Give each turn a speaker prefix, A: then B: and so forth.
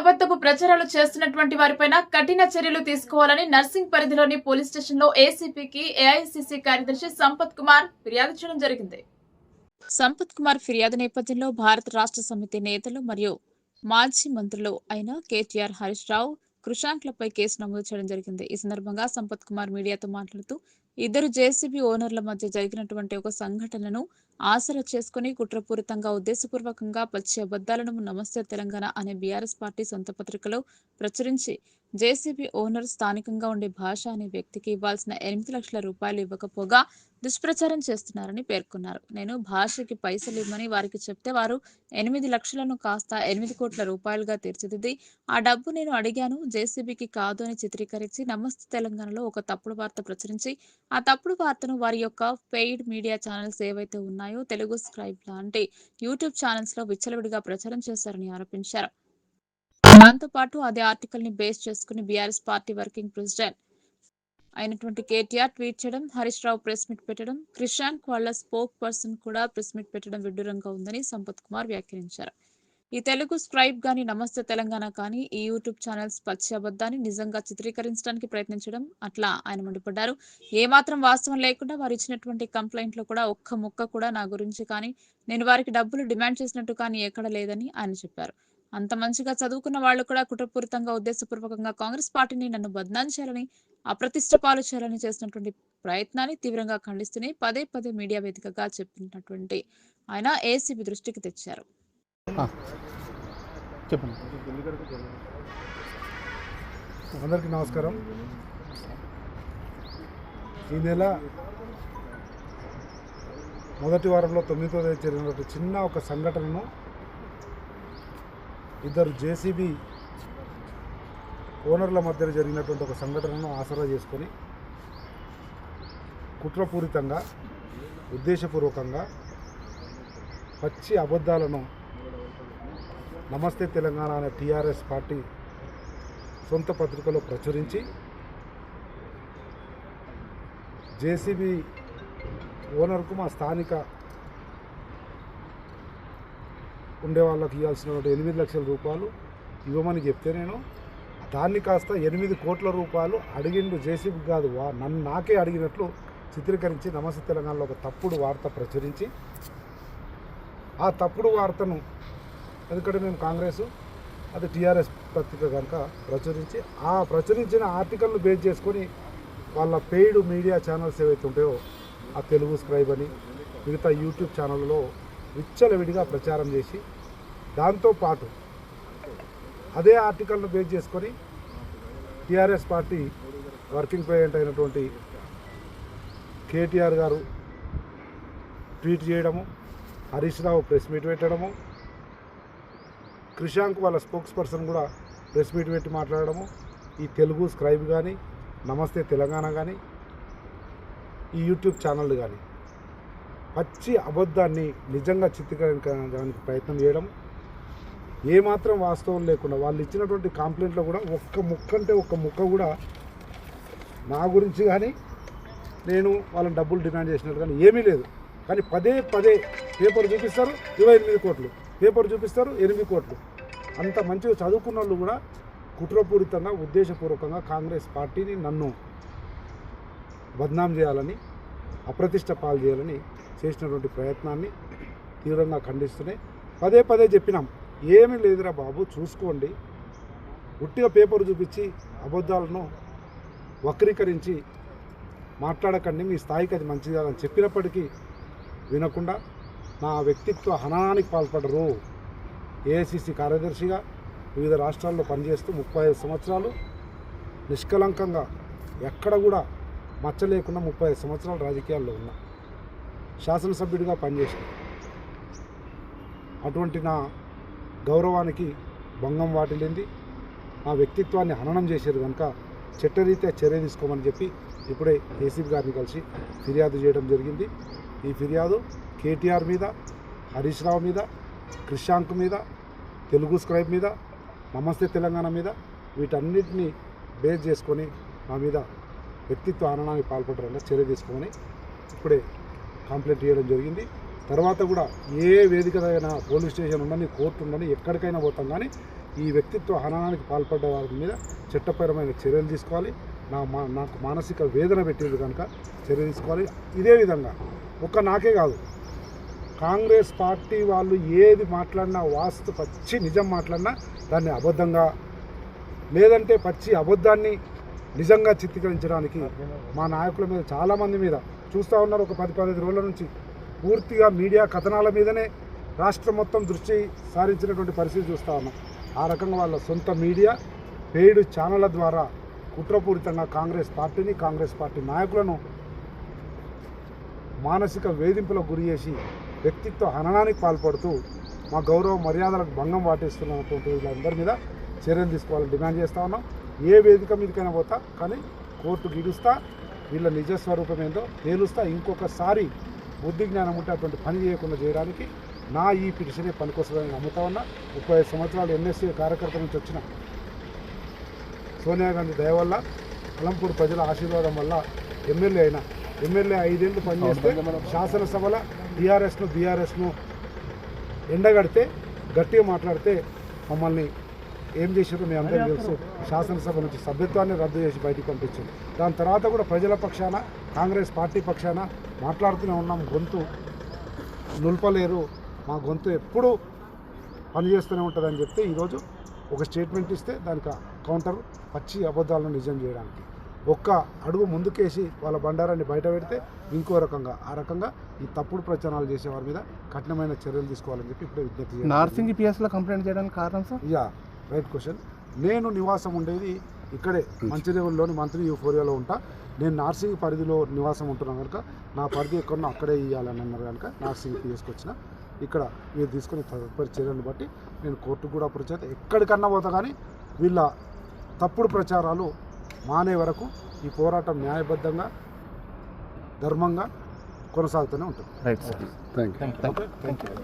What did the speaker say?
A: అబద్దపు ప్రచారాలు చేస్తున్నటువంటి వారిపై కఠిన చర్యలు తీసుకోవాలని నర్సింగ్ పరిధిలోని పోలీస్ స్టేషన్లో ఏసీపీకి ఏఐసిసి కార్యదర్శి సంపత్ కుమార్ ఫిర్యాదు చేయడం జరిగింది. సంపత్ కుమార్ ఫిర్యాదు నేపథ్యంలో భారత రాష్ట్ర సమితి నేతలు మరియు మాజీ మంత్రులు అయిన కేటీఆర్ హరీష్ రావు కృషాంక్లపై కేసు నమోదు చేయడం జరిగింది. ఈ సందర్భంగా సంపత్ కుమార్ మీడియాతో మాట్లాడుతూ ఇద్దరు జేసీబీ ఓనర్ల మధ్య జరిగినటువంటి ఒక సంఘటనను ఆసరా చేసుకుని కుట్రపూరితంగా ఉద్దేశపూర్వకంగా పచ్చి అబద్దాలను నమస్తే తెలంగాణ అనే బీఆర్ఎస్ పార్టీ సొంత పత్రికలో ప్రచురించి జేసీబీ ఓనర్ స్థానికంగా ఉండే భాష అనే వ్యక్తికి ఇవ్వాల్సిన ఎనిమిది లక్షల రూపాయలు ఇవ్వకపోగా దుష్ప్రచారం చేస్తున్నారని పేర్కొన్నారు. నేను భాషకి పైసలు ఇవ్వమని వారికి చెప్తే వారు ఎనిమిది లక్షలను కాస్త ఎనిమిది కోట్ల రూపాయలుగా తీర్చిదిద్ది. ఆ డబ్బు నేను అడిగాను జేసీబీకి కాదు అని చిత్రీకరించి నమస్తే తెలంగాణలో ఒక తప్పుడు వార్త ప్రచురించి ఆ తప్పుడు వార్తను వారి యొక్క పెయిడ్ మీడియా ఛానల్స్ ఏవైతే ఉన్నాయో తెలుగు స్క్రైబ్ లాంటి యూట్యూబ్ ఛానల్స్లో విచ్చలవిడిగా ప్రచారం చేశారని ఆరోపించారు. దాంతో పాటు అదే ఆర్టికల్ని బేస్ చేసుకుని బీఆర్ఎస్ పార్టీ వర్కింగ్ ప్రెసిడెంట్ అయినటువంటి కేటీఆర్ ట్వీట్ చేయడం హరీష్ రావు ప్రెస్ మీట్ పెట్టడం క్రిషాంక్ వాళ్ళ స్పోక్ పర్సన్ కూడా ప్రెస్ మీట్ పెట్టడం విడ్డూరంగా ఉందని సంపత్ కుమార్ వ్యాఖ్యానించారు. ఈ తెలుగు స్క్రైబ్ గాని నమస్తే తెలంగాణ కానీ ఈ యూట్యూబ్ ఛానల్స్ పచ్చి అబద్ధాన్ని నిజంగా చిత్రీకరించడానికి ప్రయత్నించడం అట్లా ఆయన మండిపడ్డారు. ఏమాత్రం వాస్తవం లేకుండా వారు ఇచ్చినటువంటి కంప్లైంట్లో కూడా ఒక్క ముక్క కూడా నా గురించి కానీ నేను వారికి డబ్బులు డిమాండ్ చేసినట్టు కానీ ఎక్కడ లేదని ఆయన చెప్పారు. అంత మంచిగా చదువుకున్న వాళ్ళు కూడా కుట్రపూరితంగా ఉద్దేశపూర్వకంగా కాంగ్రెస్ పార్టీని నన్ను బద్నాం చేయాలని అప్రతిష్ట పాలు చేయాలని చేసినటువంటి ప్రయత్నాన్ని తీవ్రంగా ఖండిస్తూనే పదే పదే మీడియా వేదికగా చెప్పినటువంటి ఆయన ఏసీబీ దృష్టికి తెచ్చారు.
B: చెప్పండి.
C: అందరికీ నమస్కారం. ఈ నెల మొదటి వారంలో తొమ్మిదో తేదీ జరిగినటువంటి చిన్న ఒక సంఘటనను ఇద్దరు జేసీబీ ఓనర్ల మధ్య జరిగినటువంటి ఒక సంఘటనను ఆసరా చేసుకొని కుట్రపూరితంగా ఉద్దేశపూర్వకంగా పచ్చి అబద్ధాలను నమస్తే తెలంగాణ అనే టీఆర్ఎస్ పార్టీ సొంత పత్రికలో ప్రచురించి జేసీబీ ఓనర్కు మా స్థానిక ఉండే వాళ్ళకి ఇవ్వాల్సినటువంటి ఎనిమిది లక్షల రూపాయలు ఇవ్వమని చెప్తే నేను దాన్ని కాస్త ఎనిమిది కోట్ల రూపాయలు అడిగిండు జేసీబీ కాదు వా నన్ను నాకే అడిగినట్లు చిత్రీకరించి నమస్తే తెలంగాణలో ఒక తప్పుడు వార్త ప్రచురించి ఆ తప్పుడు వార్తను ఎందుకంటే మేము కాంగ్రెస్ అది టీఆర్ఎస్ పత్రిక కనుక ప్రచురించి ఆ ప్రచురించిన ఆర్టికల్ను బేస్ చేసుకొని వాళ్ళ పెయిడ్ మీడియా ఛానల్స్ ఏవైతే ఉంటాయో ఆ తెలుగు స్క్రైబ్ అని మిగతా యూట్యూబ్ ఛానల్లో విచ్చలవిడిగా ప్రచారం చేసి దాంతోపాటు అదే ఆర్టికల్ను బేస్ చేసుకొని టీఆర్ఎస్ పార్టీ వర్కింగ్ ప్రెసిడెంట్ అయినటువంటి కేటీఆర్ గారు ట్వీట్ చేయడము హరీష్ రావు ప్రెస్ మీట్ పెట్టడము క్రిషాంక్ వాళ్ళ స్పోక్స్ పర్సన్ కూడా ప్రెస్ మీట్ పెట్టి మాట్లాడడము ఈ తెలుగు స్క్రైబ్ కానీ నమస్తే తెలంగాణ కానీ ఈ యూట్యూబ్ ఛానల్ కానీ. పచ్చి అబద్ధాన్ని నిజంగా చిత్రీకరించడానికి ప్రయత్నం చేయడం ఏమాత్రం వాస్తవం లేకుండా వాళ్ళు ఇచ్చినటువంటి కంప్లైంట్లో కూడా ఒక్క ముక్క అంటే ఒక్క ముక్క కూడా నా గురించి కానీ నేను వాళ్ళని డబ్బులు డిమాండ్ చేసినట్టు కానీ ఏమీ లేదు. కానీ పదే పదే పేపర్ చూపిస్తారు ఇరవై ఎనిమిది కోట్లు. పేపర్ చూపిస్తారు ఎనిమిది కోట్లు. అంత మంచిగా చదువుకున్న వాళ్ళు కూడా కుట్రపూరితంగా ఉద్దేశపూర్వకంగా కాంగ్రెస్ పార్టీని నన్ను బద్నాం చేయాలని అప్రతిష్ట పాలు చేయాలని చేసినటువంటి ప్రయత్నాన్ని తీవ్రంగా ఖండిస్తున్నాయి. పదే పదే చెప్పినాం ఏమీ లేదురా బాబు చూసుకోండి. ఉట్టిగా పేపర్ చూపించి అబద్ధాలను వక్రీకరించి మాట్లాడకండి మీ స్థాయికి అది మంచిది అని చెప్పినప్పటికీ వినకుండా నా వ్యక్తిత్వ హనానికి పాల్పడరు. ఏఐసిసి కార్యదర్శిగా వివిధ రాష్ట్రాల్లో పనిచేస్తూ ముప్పై ఐదు సంవత్సరాలు నిష్కలంకంగా ఎక్కడ కూడా మచ్చ లేకుండా ముప్పై ఐదు సంవత్సరాలు రాజకీయాల్లో ఉన్నా. శాసనసభ్యుడిగా పనిచేసిన అటువంటి నా గౌరవానికి భంగం వాటిల్లింది. నా వ్యక్తిత్వాన్ని హననం చేశారు కనుక చట్టరీత్యా చర్య తీసుకోమని చెప్పి ఇప్పుడే ఏసీబీ గారిని కలిసి ఫిర్యాదు చేయడం జరిగింది. ఈ ఫిర్యాదు కేటీఆర్ మీద హరీష్ రావు మీద క్రిషాంక్ మీద తెలుగు స్క్రైబ్ మీద నమస్తే తెలంగాణ మీద వీటన్నిటిని బేస్ చేసుకొని నా మీద వ్యక్తిత్వ ఆనందానికి పాల్పడరంగా చర్య తీసుకోమని ఇప్పుడే కంప్లైంట్ చేయడం జరిగింది. తర్వాత కూడా ఏ వేదిక అయినా పోలీస్ స్టేషన్ ఉండని కోర్టు ఉండని ఎక్కడికైనా పోతాం. కానీ ఈ వ్యక్తిత్వ హననానికి పాల్పడ్డ వారి మీద చట్టపరమైన చర్యలు తీసుకోవాలి. నా మా నాకు మానసిక వేదన పెట్టేది కనుక చర్య తీసుకోవాలి. ఇదే విధంగా ఒక్క నాకే కాదు కాంగ్రెస్ పార్టీ వాళ్ళు ఏది మాట్లాడినా వాస్తు పచ్చి నిజం మాట్లాడినా దాన్ని అబద్ధంగా లేదంటే పచ్చి అబద్ధాన్ని నిజంగా చిత్రీకరించడానికి మా నాయకుల మీద చాలామంది మీద చూస్తూ ఉన్నారు. ఒక పది పదిహేను రోజుల నుంచి పూర్తిగా మీడియా కథనాల మీదనే రాష్ట్రం మొత్తం దృష్టి సారించినటువంటి పరిస్థితి చూస్తూ ఉన్నాం. ఆ రకంగా వాళ్ళ సొంత మీడియా పెయిడ్ ఛానళ్ళ ద్వారా కుట్రపూరితంగా కాంగ్రెస్ పార్టీని కాంగ్రెస్ పార్టీ నాయకులను మానసిక వేధింపులకు గురి చేసి వ్యక్తిత్వ హననానికి పాల్పడుతూ మా గౌరవ మర్యాదలకు భంగం వాటిస్తున్నటువంటి వీళ్ళందరి మీద చర్యలు తీసుకోవాలని డిమాండ్ చేస్తూ ఉన్నాం. ఏ వేదిక మీదకైనా పోతా కానీ కోర్టు గిడుస్తా వీళ్ళ నిజస్వరూపం ఏందో తేలుస్తా ఇంకొకసారి బుద్ధి జ్ఞానం ఉంటే అటువంటి పని చేయకుండా చేయడానికి నా ఈ పిటిషనే పనికొస్తుందని నమ్ముతా ఉన్నా. ముప్పై ఐదు సంవత్సరాలు ఎన్ఎస్సీ కార్యకర్త నుంచి వచ్చిన సోనియా గాంధీ దయ వల్ల అలంపూర్ ప్రజల ఆశీర్వాదం వల్ల ఎమ్మెల్యే అయినా ఎమ్మెల్యే ఐదేళ్ళు పనిచేస్తే శాసనసభల టీఆర్ఎస్ను బీఆర్ఎస్ను ఎండగడితే గట్టిగా మాట్లాడితే మమ్మల్ని ఏం చేసారో మీ అందరికీ తెలుసు. శాసనసభ నుంచి సభ్యత్వాన్ని రద్దు చేసి బయటికి పంపించింది దాని తర్వాత కూడా ప్రజల పక్షాన కాంగ్రెస్ పార్టీ పక్షాన మాట్లాడుతూనే ఉన్నాం. గొంతు నుల్పలేరు. మా గొంతు ఎప్పుడూ పనిచేస్తూనే ఉంటుందని చెప్తే ఈరోజు ఒక స్టేట్మెంట్ ఇస్తే దానికి కౌంటర్ పచ్చి అబద్ధాలను నిజం చేయడానికి. ఒక్క అడుగు ముందుకేసి వాళ్ళ బండారాన్ని బయట పెడితే ఇంకో రకంగా ఆ రకంగా ఈ తప్పుడు ప్రచారాలు చేసే వారి మీద కఠినమైన చర్యలు తీసుకోవాలని చెప్పి ఇప్పుడు విజ్ఞప్తి.
B: నార్సింగ్ పిఎస్లో కంప్లైంట్ చేయడానికి కారణం సార్?
C: యా. రైట్ క్వశ్చన్ నేను నివాసం ఉండేది ఇక్కడే మంచిర్యాలలోని మంత్రి యూఫోరియాలో ఉంటా. నేను నార్సింగ్ పరిధిలో నివాసం ఉంటున్నాను కనుక నా పరిధి ఎక్కడో అక్కడే ఇవ్వాలని అన్నారు కనుక నార్సింగ్ పిఎస్కి వచ్చిన. ఇక్కడ మీరు తీసుకునే తదుపరి చర్యలను బట్టి నేను కోర్టుకు కూడా అయితే ఎక్కడికన్నా పోతా కానీ వీళ్ళ తప్పుడు ప్రచారాలు మానే వరకు ఈ పోరాటం న్యాయబద్ధంగా ధర్మంగా కొనసాగుతూనే ఉంటుంది. Thank you